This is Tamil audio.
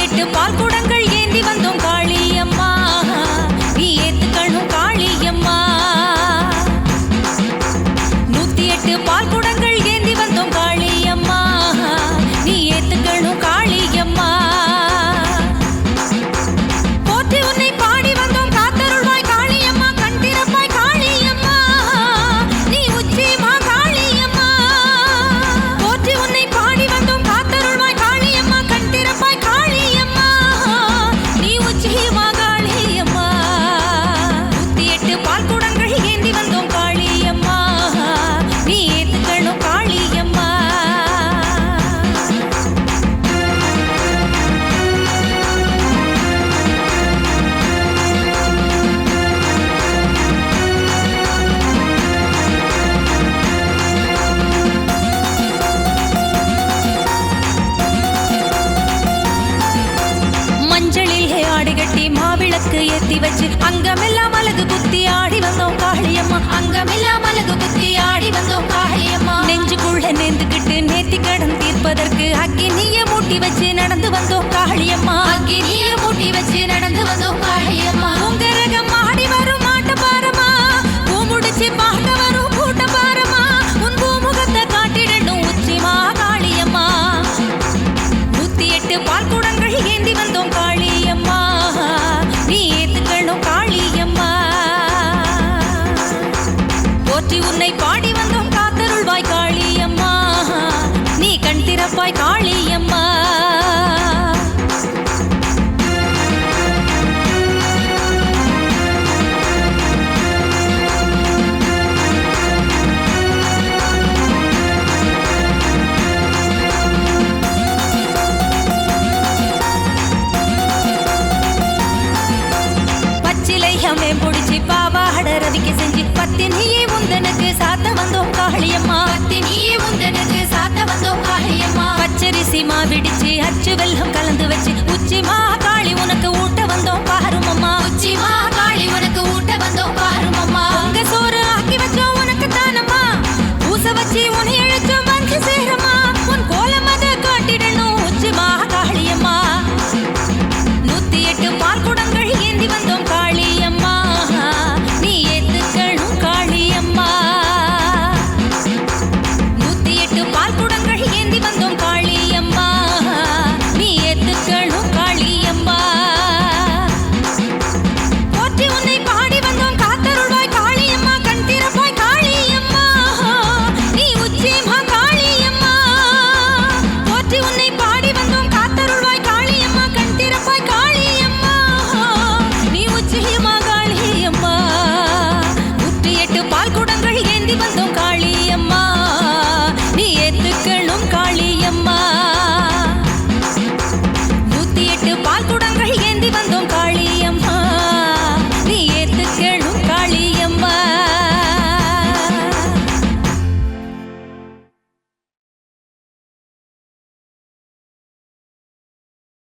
எட்டு பால் குடங்கள் ஏந்தி வந்தோம் காளியம்மா குத்தி வச்சு அங்கமெல்லாம் அழகு குத்தி ஆடி வந்தோம் காளியம்மா. அங்கமெல்லாம் அழகு குத்தி ஆடி வந்தோம் காளியம்மா. நெஞ்சுக்குள்ள நேர்ந்துக்கிட்டு நேத்தி கடன் தீர்ப்பதற்கு அக்கினிய மூட்டி வச்சு நடந்து வந்தோம் காளியம்மா. அக்கினிய மூட்டி வச்சு நடந்து வந்தோம் காளியம்மா. உங்கரகம் ஆடி வரும் மாட்ட பாரமா. பூ முடிச்சு பார்க்க வரும் கூட்ட பாரமா. உன் பூமுகத்தை காட்டிடணும் உச்சிமா காளியம்மா. நூத்தி எட்டு பால் குடங்கள் ஏந்தி வந்தோம் போற்றி உன்னை பாடி வந்தோம் காத்தருள்வாய் காளியம்மா. நீ கண் திறப்பாய் காளியம்மா. பச்சிலையமே புடிச்சு பாவாட ரவிக்கு செஞ்சு பத்தினியே